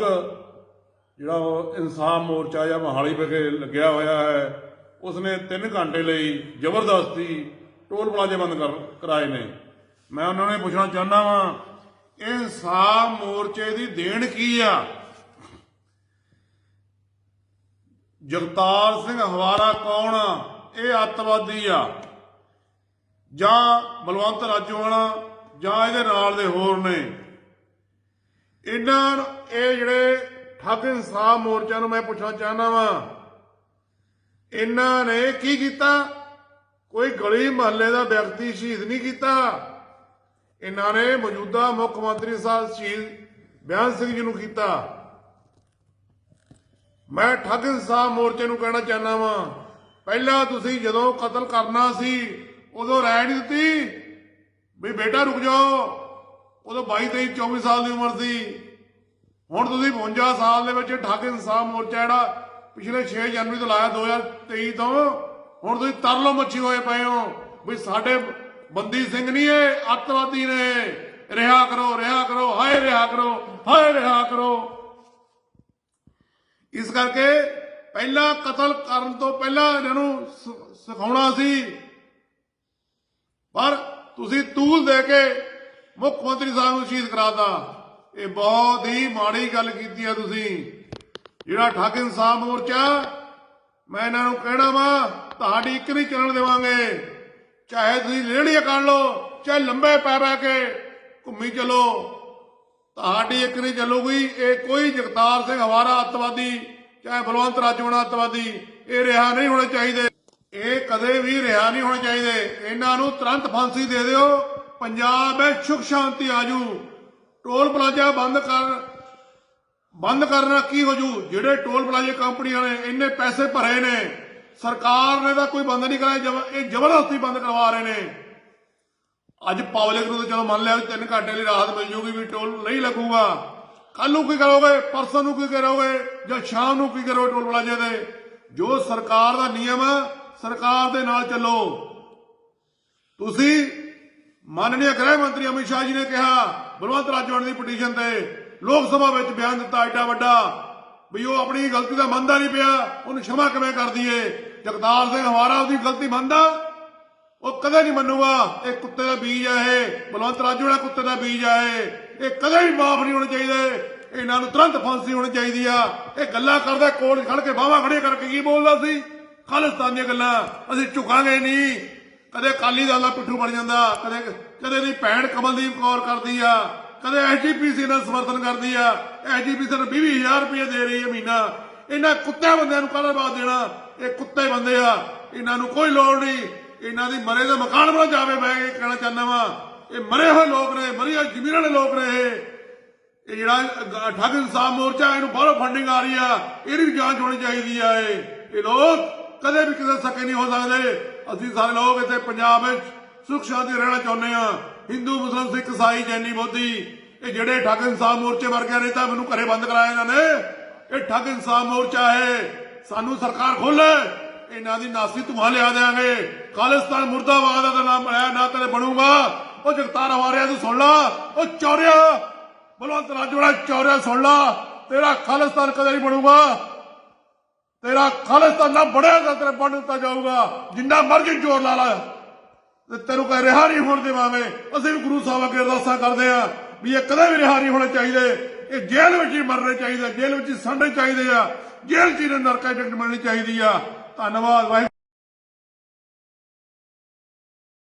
ਜਿਹੜਾ ਉਹ ਇਨਸਾਫ ਮੋਰਚਾ ਜਾਂ ਮਹਾਲੀ ਵਿਖੇ ਲੱਗਿਆ ਹੋਇਆ ਹੈ, ਉਸਨੇ 3 ਘੰਟੇ ਲਈ ਜ਼ਬਰਦਸਤੀ ਟੋਲ ਪਲਾਜ਼ੇ ਬੰਦ ਕਰ, ਕਰਾਏ ਨੇ। ਮੈਂ ਉਹਨਾਂ ਨੇ ਪੁੱਛਣਾ ਚਾਹੁੰਦਾ ਵਾਂ, ਇਹ ਇਨਸਾਫ ਮੋਰਚੇ ਦੀ ਦੇਣ ਕੀ ਆ? ਜਗਤਾਰ ਸਿੰਘ ਹਵਾਰਾ ਕੌਣ ਆ? ਇਹ ਅੱਤਵਾਦੀ ਆ। ਜਾਂ ਬਲਵੰਤ ਰਾਜੋਵਾਲਾ ਜਾਂ ਇਹਦੇ ਨਾਲ ਦੇ ਹੋਰ ਨੇ। ਇਹਨਾਂ ਇਹ ਜਿਹੜੇ ਠੱਗ ਇਨਸਾਫ ਮੋਰਚਾ ਨੂੰ ਮੈਂ ਪੁੱਛਣਾ ਚਾਹੁੰਦਾ ਵਾਂ, ਇਹਨਾਂ ਨੇ ਕੀ ਕੀਤਾ? ਕੋਈ ਗਲੀ ਮਹੱਲੇ ਦਾ ਵਿਅਕਤੀ ਸ਼ਹੀਦ ਨਹੀਂ ਕੀਤਾ? ਇਹਨਾਂ ਨੇ ਮੌਜੂਦਾ ਮੁੱਖ ਮੰਤਰੀ ਸਾਹਿਬ ਸ਼ਹੀਦ ਬਿਆਨ ਸਿੰਘ ਜੀ ਨੂੰ ਕੀਤਾ। ਮੈਂ ਠੱਗ ਇਨਸਾਫ ਮੋਰਚੇ ਨੂੰ ਕਹਿਣਾ ਚਾਹੁੰਦਾ ਵਾਂ, ਪਹਿਲਾਂ ਤੁਸੀਂ ਜਦੋਂ ਕਤਲ ਕਰਨਾ ਸੀ, ਉਦੋਂ ਰਾਇ ਨਹੀਂ ਦਿੱਤੀ? ਵੀ ਬੇਟਾ ਰੁਕ ਜਾਓ। ਉਦੋਂ 22 23 24 ਸਾਲ ਦੀ ਉਮਰ ਸੀ। ਹੁਣ ਤੁਸੀਂ 52 ਸਾਲ ਦੇ ਵਿੱਚ ਠੱਗ ਇਨਸਾਫ ਮੋਰਚਾ ਜਿਹੜਾ ਪਿਛਲੇ 6 ਜਨਵਰੀ ਤੋਂ ਲਾਇਆ 2023 ਤੋਂ, ਹੁਣ ਤੁਸੀਂ ਤਰਲੋ ਮੱਛੀ ਹੋਏ ਪਏ ਹੋ। ਵੀ ਸਾਡੇ ਬੰਦੀ ਸਿੰਘ ਨਹੀਂ ਇਹ, ਅੱਤਵਾਦੀ ਨੇ। ਰਿਹਾ ਕਰੋ ਰਿਹਾ ਕਰੋ, ਹਾਏ ਰਿਹਾ ਕਰੋ, ਹਾਏ ਰਿਹਾ ਕਰੋ। ਇਸ ਕਰਕੇ ਪਹਿਲਾਂ ਕਤਲ ਕਰਨ ਤੋਂ ਪਹਿਲਾਂ ਇਹਨਾਂ ਨੂੰ ਸਿਖਾਉਣਾ ਸੀ। ਪਰ ਤੁਸੀਂ ਤੂਲ ਦੇ ਕੇ ਮੁੱਖ ਮੰਤਰੀ ਸਾਹਿਬ ਨੂੰ ਸ਼ਹੀਦ ਕਰਾਤਾ। ਇਹ ਬਹੁਤ ਹੀ ਮਾੜੀ ਗੱਲ ਕੀਤੀ ਆ ਤੁਸੀਂ। ਜਿਹੜਾ ਠੱਗ ਇਨਸਾਫ ਮੋਰਚਾ, ਮੈਂ ਇਹਨਾਂ ਨੂੰ ਕਹਿਣਾ ਵਾ, ਤੁਹਾਡੀ ਇੱਕ ਨਹੀਂ ਚੱਲਣ ਦੇਵਾਂਗੇ। ਚਾਹੇ ਤੁਸੀਂ ਲੇੜੀਆਂ ਕਰ ਲਓ, ਚਾਹੇ ਲੰਬੇ ਪੈ ਪੈ ਕੇ ਘੁੰਮੀ ਚਲੋ। ਤੁਹਾਡੀ ਇੱਕ ਨਹੀਂ ਚੱਲੂਗੀ, ਇਹ ਕੋਈ ਜਗਤਾਰ ਸਿੰਘ ਹਵਾਰਾ ਅੱਤਵਾਦੀ, ਚਾਹੇ ਬਲਵੰਤ ਰਾਜੋਣਾ ਅੱਤਵਾਦੀ, ਇਹ ਰਿਹਾ ਨਹੀਂ ਹੋਣੇ ਚਾਹੀਦੇ। ਇਹ ਕਦੇ ਵੀ ਰਿਹਾ ਨਹੀਂ ਹੋਣੇ ਚਾਹੀਦੇ। ਇਹਨਾਂ ਨੂੰ ਤੁਰੰਤ ਫਾਂਸੀ ਦੇ ਦਿਓ। ਪੰਜਾਬ ਵਿੱਚ ਸੁਖ ਸ਼ਾਂਤੀ ਆਜੂ ਟੋਲ ਪਲਾਜ਼ਾ ਬੰਦ ਕਰ, ਬੰਦ ਕਰਨਾ ਕੀ ਹੋ ਜੂ ਜਿਹੜੇ ਟੋਲ ਪਲਾਜ਼ੇ ਕੰਪਨੀਆਂ ਨੇ ਇੰਨੇ ਪੈਸੇ ਭਰੇ ਨੇ, ਸਰਕਾਰ ਨੇ ਤਾਂ ਕੋਈ ਬੰਦ ਨਹੀਂ ਕਰਾਇਆ ਇਹ ਜ਼ਬਰਦਸਤੀ ਬੰਦ ਕਰਵਾ ਰਹੇ ਨੇ। ਅੱਜ ਪਬਲਿਕ ਨੂੰ ਤਾਂ ਚਲੋ ਮੰਨ ਲਿਆ ਤਿੰਨ ਘੰਟੇ ਲਈ ਰਾਹਤ ਮਿਲ ਜੂਗੀ ਵੀ ਟੋਲ ਨਹੀਂ ਲੱਗੂਗਾ। ਕੱਲ ਨੂੰ ਕੀ ਕਰੋਗੇ? ਪਰਸੋਂ ਨੂੰ ਕੀ ਕਰੋਗੇ? ਜਾਂ ਸ਼ਾਮ ਨੂੰ ਕੀ ਕਰੋਗੇ ਟੋਲ ਪਲਾਜ਼ੇ ਦੇ ਜੋ ਸਰਕਾਰ ਦਾ ਨਿਯਮ ਹੈ ਸਰਕਾਰ ਦੇ ਨਾਲ ਚੱਲੋ। ਤੁਸੀਂ ਮਾਨਨੀय ਗ੍ਰਹਿ ਮੰਤਰੀ ਅਮਿਤ ਸ਼ਾਹ ਜੀ ਨੇ ਕਿਹਾ, ਬਲਵੰਤ ਰਾਜਵਾਨ ਦੀ ਪਟੀਸ਼ਨ ਤੇ ਲੋਕ ਸਭਾ ਵਿੱਚ ਬਿਆਨ ਦਿੱਤਾ ਐਡਾ ਵੱਡਾ ਵੀ ਉਹ ਆਪਣੀ ਗਲਤੀ ਦਾ ਮੰਨਦਾ ਨਹੀਂ ਪਿਆ, ਉਹਨੂੰ ਸ਼ਮਾ ਕਿਵੇਂ ਕਰ ਦਈਏ? ਜਗਦਾਰ ਸਿੰਘ ਹਵਾਰਾ ਉਹਦੀ ਗਲਤੀ ਮੰਨਦਾ? ਉਹ ਕਦੇ ਨਹੀਂ ਮੰਨੂਗਾ, ਇਹ ਕੁੱਤੇ ਦਾ ਬੀਜ ਆ ਇਹ, ਬਲਵੰਤ ਰਾਜੋੜਾ ਕੁੱਤੇ ਦਾ ਬੀਜ ਆ ਇਹ। ਇਹ ਕਦੇ ਵੀ ਮਾਫ ਨਹੀਂ ਹੋਣੇ ਚਾਹੀਦੇ, ਇਹਨਾਂ ਨੂੰ ਤੁਰੰਤ ਫਾਂਸੀ ਹੋਣੀ ਚਾਹੀਦੀ ਆ। ਇਹ ਗੱਲਾਂ ਕਰਦਾ, ਕੋਲ ਖੜ ਕੇ ਬਾਵਾ ਖੜੇ ਕਰਕੇ ਕੀ ਬੋਲਦਾ ਸੀ? ਖਾਲਿਸਤਾਨੀ ਗੱਲਾਂ, ਅਸੀਂ ਝੁਕਾਂਗੇ ਨਹੀਂ। ਕਦੇ ਕਾਲੀ ਦਲ ਦਾ ਪਿੱਠੂ ਬਣ ਜਾਂਦਾ, ਕਦੇ ਕਦੇ ਦੀ ਭੈਣ ਕਮਲਦੀਪ ਕੌਰ ਕਰਦੀ ਆ, ਕਦੇ ਐਜੀਪੀਸੀ ਨਾਲ ਸਮਰਥਨ ਕਰਦੀ ਆ ਐਜੀਪੀਸੀ ਨੂੰ 20000 ਰੁਪਏ ਦੇ ਰਹੀ ਹੈ ਮਹੀਨਾ। ਇਹਨਾਂ ਕੁੱਤੇ ਬੰਦਿਆਂ ਨੂੰ ਕਾਹਦਾ ਬਾਤ ਦੇਣਾ? ਇਹ ਕੁੱਤੇ ਬੰਦੇ ਆ, ਇਹਨਾਂ ਨੂੰ ਕੋਈ ਲੋੜ ਨਹੀਂ। ਇਹਨਾਂ ਦੀ ਮਰੇ ਦੇ ਮਕਾਨ ਬਣਾ ਜਾਵੇ, ਮੈਂ ਇਹ ਕਹਿਣਾ ਚਾਹੁੰਦਾ ਵਾਂ। ਇਹ ਮਰੇ ਹੋਏ ਲੋਕ ਨੇ, ਮਰੀ ਹੋਈ ਜ਼ਮੀਨਾਂ ਦੇ ਲੋਕ ਨੇ ਇਹ। ਜਿਹੜਾ ਠੱਗ ਇਨਸਾਫ ਮੋਰਚਾ, ਇਹਨੂੰ ਬਾਹਰੋਂ ਫੰਡਿੰਗ ਆ ਰਹੀ ਆ, ਇਹਦੀ ਵੀ ਜਾਂਚ ਹੋਣੀ ਚਾਹੀਦੀ ਆ ਇਹ। ਇਹ ਲੋਕ ਕਦੇ ਵੀ ਕਿਸੇ ਸਕੇ ਨਹੀਂ ਹੋ ਸਕਦੇ। ਅਸੀਂ ਸਾਰੇ ਲੋਕ ਇੱਥੇ ਪੰਜਾਬ ਵਿੱਚ ਸੁਖ ਸ਼ਾਂਤੀ ਰਹਿਣਾ ਚਾਹੁੰਦੇ ਆ ਹਿੰਦੂ, ਮੁਸਲਮਾਨ, ਸਿੱਖ, ਈਸਾਈ, ਜੈਨੀ ਬੋਧੀ ਇਹ ਜਿਹੜੇ ਠੱਗ ਇਨਸਾਫ ਮੋਰਚੇ ਵਰਗਿਆਂ ਨੇ ਤਾਂ ਮੈਨੂੰ ਘਰੇ ਬੰਦ ਕਰਾਇਆ ਇਹਨਾਂ ਨੇ। ਇਹ ਠੱਗ ਇਨਸਾਫ ਮੋਰਚਾ ਹੈ। ਸਾਨੂੰ ਸਰਕਾਰ ਖੋਲੇ। ਇਹਨਾਂ ਦੀ ਨਾਸੀ ਧੂਆਂ ਲਿਆ ਦੇਾਂਗੇ ਖਾਲਿਸਤਾਨ ਮੁਰਦਾਬਾਦ ਦਾ ਨਾਮ ਬਣਾਇਆ ਨਾ ਕਦੇ ਬਣੂਗਾ। ਉਹ ਜਗਤਾਰ ਹਵਾਰਿਆ ਤੂੰ ਸੁਣ ਲਾ। ਉਹ ਚੌਰਿਆ, ਬਲਵੰਤ ਰਾਜੋੜਾ ਚੌਰਿਆ ਸੁਣ ਲਾ। ਤੇਰਾ ਖਾਲਿਸਤਾਨ ਕਦੇ ਨਹੀਂ ਬਣੂਗਾ। ਤੇਰਾ ਖਾਲਿਸਤਾਨ ਨਾ ਤੇਰੇ ਬਣ ਦਿੱਤਾ ਜਾਊਗਾ। ਜਿੰਨਾ ਮਰਜ਼ੀ ਜ਼ੋਰ ਲਾ ਲਾ। ਤੇ ਤੈਨੂੰ ਕਹਿ ਰਿਹਾ ਨਹੀਂ ਹੋਣ ਦੇਵਾਂਗੇ ਅਸੀਂ ਵੀ ਗੁਰੂ ਸਾਹਿਬ ਅੱਗੇ ਅਰਦਾਸਾਂ ਕਰਦੇ ਆ ਵੀ ਇਹ ਕਦੇ ਵੀ ਰਿਹਾ ਨਹੀਂ ਹੋਣੇ ਚਾਹੀਦੇ। ਇਹ ਜੇਲ੍ਹ ਵਿੱਚ ਹੀ ਮਰਨੇ ਚਾਹੀਦੇ ਜੇਲ੍ਹ ਵਿੱਚ ਹੀ ਸੰਡੇ ਚਾਹੀਦੇ ਆ। ਜੇਲ੍ਹ ਚ ਹੀ ਨਰਕਾਂ ਟਿਕਟ ਮਿਲਣੀ ਚਾਹੀਦੀ ਆ। ਧੰਨਵਾਦ, ਵਾਹਿਗੁਰੂ।